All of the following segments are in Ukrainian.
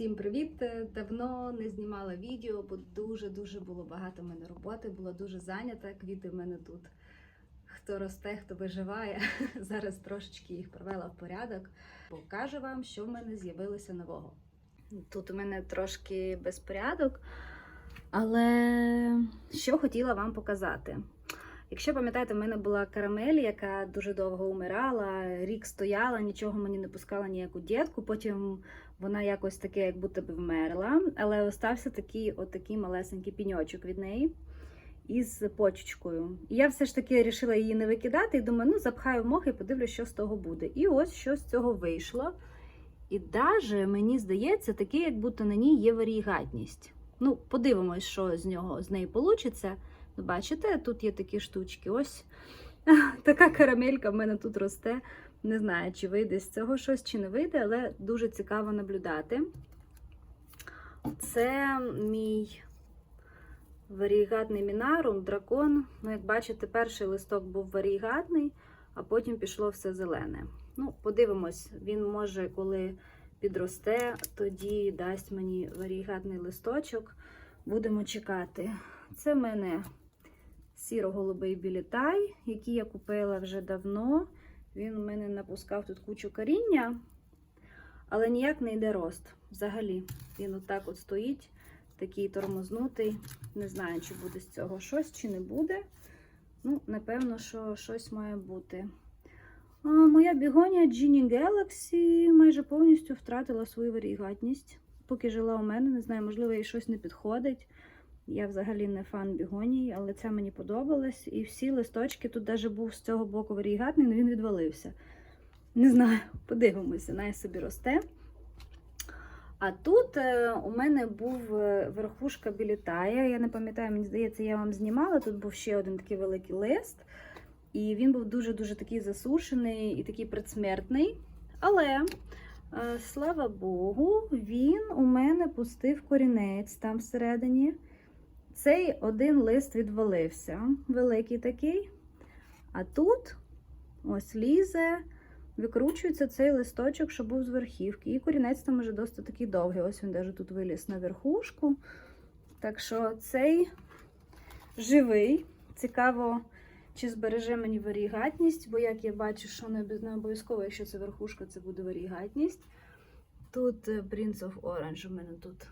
Всім привіт! Давно не знімала відео, бо дуже-дуже було багато в мене роботи, була дуже зайнята. Квіти в мене тут. Хто росте, хто виживає. Зараз трошечки їх привела в порядок. Покажу вам, що в мене з'явилося нового. Тут у мене трошки безпорядок, але що хотіла вам показати. Якщо пам'ятаєте, в мене була карамель, яка дуже довго умирала, рік стояла, нічого мені не пускала ніяку дітку. Потім вона якось таке, як будто би вмерла, але остався такий отакий малесенький піньочок від неї із почечкою. І я все ж таки вирішила її не викидати і думаю, ну запхаю в мох і подивлюсь, що з того буде. І ось що з цього вийшло. І даже мені здається, таке, як будто на ній є варігатність. Ну, подивимось, що з нього з неї вийде. Бачите, тут є такі штучки. Ось така карамелька в мене тут росте. Не знаю, чи вийде з цього щось, чи не вийде, але дуже цікаво наблюдати. Це мій варігатний мінарум, дракон. Ну, як бачите, перший листок був варігатний, а потім пішло все зелене. Ну, подивимось, він може, коли підросте, тоді дасть мені варігатний листочок. Будемо чекати. Це в мене сіро-голубий білітай, який я купила вже давно. Він у мене напускав тут кучу коріння, але ніяк не йде рост. Взагалі, він отак от стоїть, такий тормознутий. Не знаю, чи буде з цього щось, чи не буде. Ну, напевно, що щось має бути. А, моя бігонія Genie Galaxy майже повністю втратила свою варігатність. Поки жила у мене, не знаю, можливо, їй щось не підходить. Я взагалі не фан бігоній, але це мені подобалось. І всі листочки, тут навіть був з цього боку варігатний, але він відвалився. Не знаю, подивимося, най собі росте. А тут е, у мене був е, верхушка білітая. Я не пам'ятаю, мені здається, я вам знімала. Тут був ще один такий великий лист. І він був дуже-дуже такий засушений і такий предсмертний. Але, е, слава Богу, він у мене пустив корінець там всередині. Цей один лист відвалився, великий такий. А тут ось лізе, викручується цей листочок, що був з верхівки. І корінець там уже досить такий довгий. Ось він навіть тут виліз на верхушку. Так що цей живий. Цікаво, чи збереже мені варігатність, бо як я бачу, що не обов'язково, якщо це верхушка, це буде варігатність. Тут е, Prince of Orange у мене тут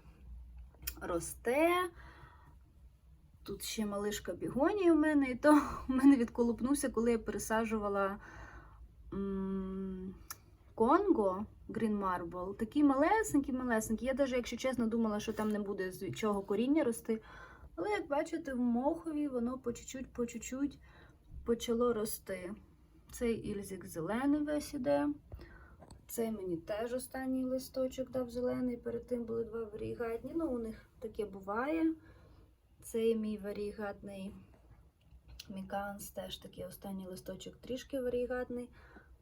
росте. Тут ще малишка бігонії у мене, і то в мене відколупнувся, коли я пересаджувала Конго Green Marble. Такий малесенький, малесенький. Я навіть, якщо чесно, думала, що там не буде з чого коріння рости. Але, як бачите, в мохові воно по чуть-чуть, по чуть-чуть почало рости. Цей ільзик зелений весь іде. Цей мені теж останній листочок дав зелений. Перед тим були два варігатні. Ну, у них таке буває. Цей мій варігатний міканс, теж такий останній листочок трішки варігатний.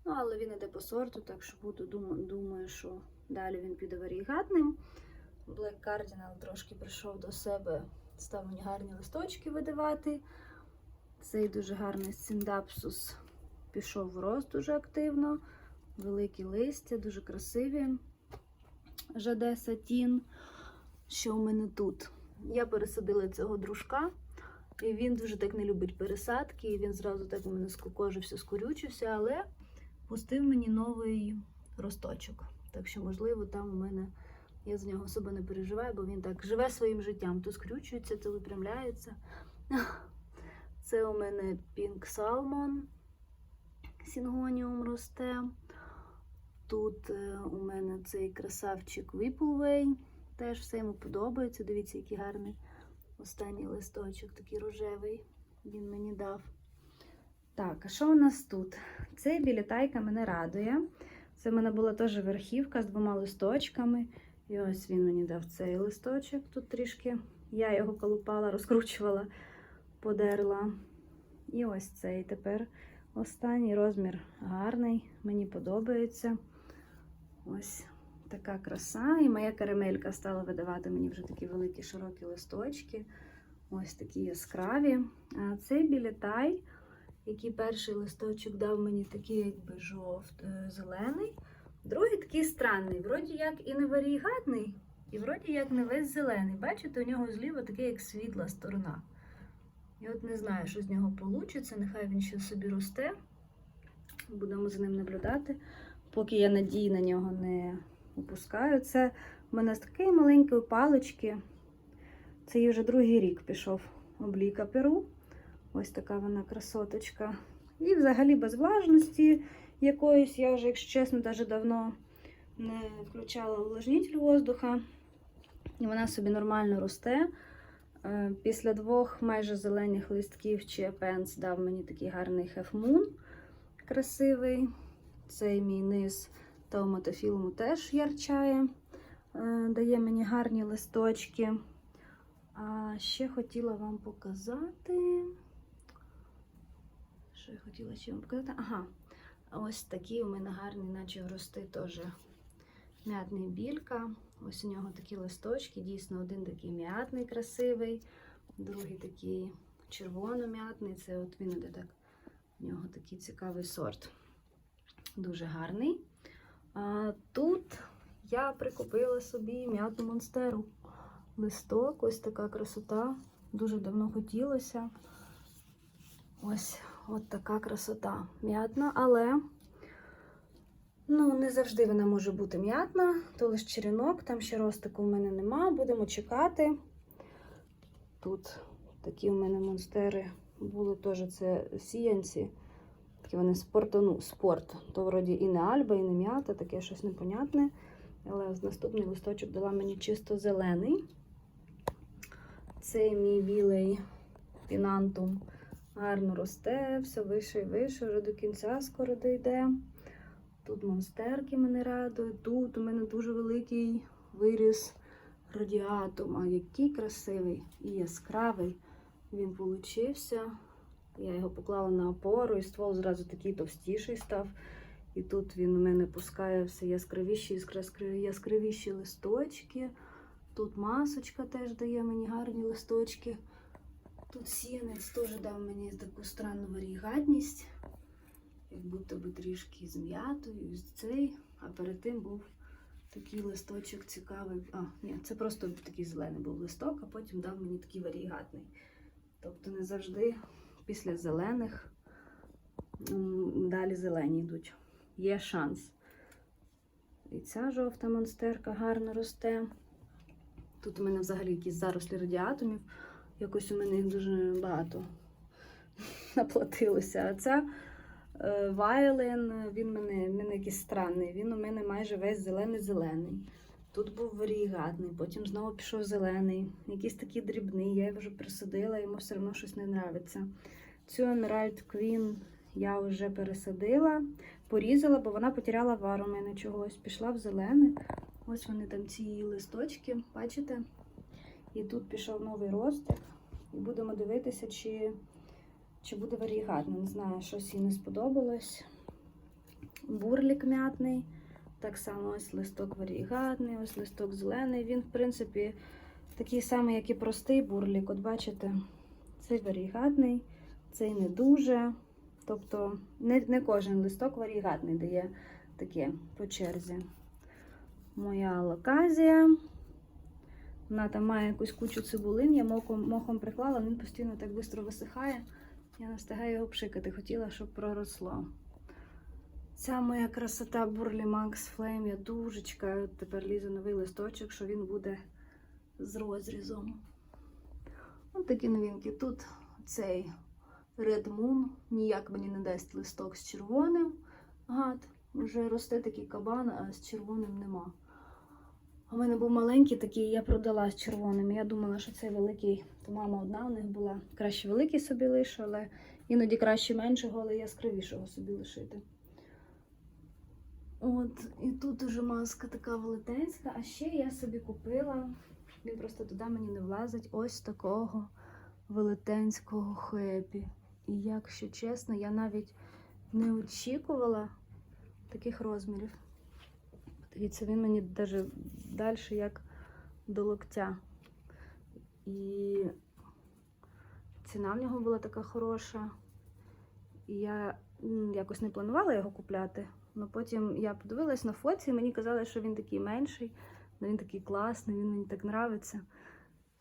Ну, але він іде по сорту, так що буду думаю, що далі він піде варігатним. Black Cardinal трошки прийшов до себе, став мені гарні листочки видавати. Цей дуже гарний синдапсус пішов в рост дуже активно. Великі листя, дуже красиві. Жаде Сатін. Що у мене тут? Я пересадила цього дружка, і він дуже так не любить пересадки. І він зразу так у мене скукожився, скорючився, але пустив мені новий росточок. Так що, можливо, там у мене я з нього особо не переживаю, бо він так живе своїм життям. То скрючується, то випрямляється. Це у мене Pink Salmon, Сінгоніум росте. Тут е, у мене цей красавчик Whippleway. Теж все йому подобається. Дивіться, який гарний останній листочок, такий рожевий, він мені дав. Так, а що у нас тут? Цей білітайка мене радує. Це в мене була теж верхівка з двома листочками. І ось він мені дав цей листочок. Тут трішки я його колупала, розкручувала, подерла. І ось цей тепер останній розмір гарний, мені подобається. Ось така краса. І моя карамелька стала видавати мені вже такі великі широкі листочки. Ось такі яскраві. А цей білітай, який перший листочок дав мені такий, якби жовт, е. Другий такий странний, вроді як і не варігатний, І вроді як не весь зелений. Бачите, у нього зліва таке, як світла сторона. І от не знаю, що з нього вийде. Нехай він ще собі росте. Будемо за ним наблюдати. Поки я надії на нього не опускаю. Це в мене з такої маленької палички. Це їй вже другий рік пішов обліка перу. Ось така вона красоточка. І взагалі без влажності якоїсь, я вже, якщо чесно, навіть давно не включала увлажнитель воздуха. І вона собі нормально росте. Е, Після двох майже зелених листків Чіапенс дав мені такий гарний хефмун красивий. Цей мій низ тауматофілму теж ярчає, е, дає мені гарні листочки. А ще хотіла вам показати. Що я хотіла ще вам показати? Ага, ось такі у мене гарні, наче рости теж м'ятний білька. Ось у нього такі листочки. Дійсно, один такий м'ятний, красивий, другий такий червоно-м'ятний. Це от він іде так. У нього такий цікавий сорт. Дуже гарний. Тут я прикупила собі м'ятну монстеру. Листок, ось така красота. Дуже давно хотілося. Ось от така красота. М'ятна, але ну, не завжди вона може бути м'ятна, то лише черенок, там ще ростику в мене нема. Будемо чекати. Тут такі у мене монстери були теж це сіянці. Такі вони спорту, ну, спорт. То вроді і не альба, і не м'ята, таке щось непонятне. Але з наступний листочок дала мені чисто зелений. Цей мій білий пінантум гарно росте, все вище і вище, вже до кінця скоро дійде. Тут монстерки мене радують. Тут у мене дуже великий виріс радіатум. А який красивий і яскравий він получився. Я його поклала на опору, і ствол зразу такий товстіший став. І тут він у мене пускає все яскравіші яскравіші, листочки. Тут масочка теж дає мені гарні листочки. Тут сіянець теж дав мені таку странну варігатність, як будто би трішки з м'ятою, цей, а перед тим був такий листочок цікавий. А, ні, це просто такий зелений був листок, а потім дав мені такий варігатний. Тобто не завжди після зелених далі зелені йдуть. Є шанс. І ця жовта монстерка гарно росте. Тут у мене взагалі якісь зарослі радіатумів. Якось у мене їх дуже багато наплатилося. А ця Вайлен, він мене, мене якийсь странний. Він у мене майже весь зелений-зелений. Тут був варігатний, потім знову пішов зелений, якийсь такий дрібний. Я його вже присадила, йому все одно щось не подобається. Цю Emerald Queen я вже пересадила, порізала, бо вона потеряла вару у мене чогось. Пішла в зелене. Ось вони там ці її листочки, бачите? І тут пішов новий ростик. І будемо дивитися, чи, чи буде варігатний. Не знаю, щось їй не сподобалось. Бурлік м'ятний. Так само ось листок варігатний, ось листок зелений. Він, в принципі, такий самий, як і простий бурлік. От бачите, цей варігатний, цей не дуже. Тобто не, не кожен листок варігатний дає таке по черзі. Моя локазія. Вона там має якусь кучу цибулин, я мохом, мохом приклала, він постійно так швидко висихає. Я не встигаю його пшикати, хотіла, щоб проросло. Ця моя красота Бурлі Макс Флейм. Я дуже чекаю. Тепер лізе новий листочок, що він буде з розрізом. Ось такі новинки. Тут цей Red Moon ніяк мені не дасть листок з червоним. Гад. Вже росте такий кабан, а з червоним нема. У мене був маленький такий, я продала з червоним. Я думала, що цей великий, то мама одна у них була. Краще великий собі лишу, але іноді краще меншого, але яскравішого собі лишити. От, і тут уже маска така велетенська, а ще я собі купила, він просто туди мені не влазить, ось такого велетенського хепі. І якщо чесно, я навіть не очікувала таких розмірів. Дивіться, він мені навіть далі як до локтя. І ціна в нього була така хороша. І я якось не планувала його купляти. Але потім я подивилась на фоці, і мені казали, що він такий менший. Ну, він такий класний, він мені так нравиться.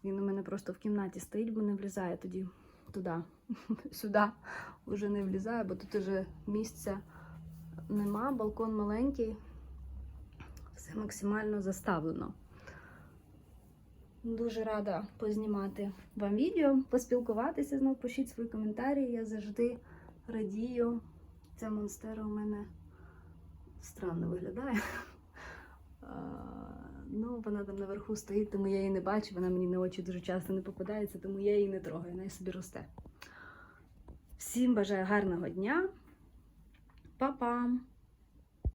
Він у мене просто в кімнаті стоїть, бо не влізає тоді туди. Сюди вже не влізає, бо тут уже місця нема, балкон маленький, все максимально заставлено. Дуже рада познімати вам відео, поспілкуватися знову, пишіть свої коментарі. Я завжди радію. Ця монстера у мене странно виглядає. Ну, вона там наверху стоїть, тому я її не бачу, вона мені на очі дуже часто не попадається, тому я її не трогаю, вона собі росте. Всім бажаю гарного дня. Па-пам!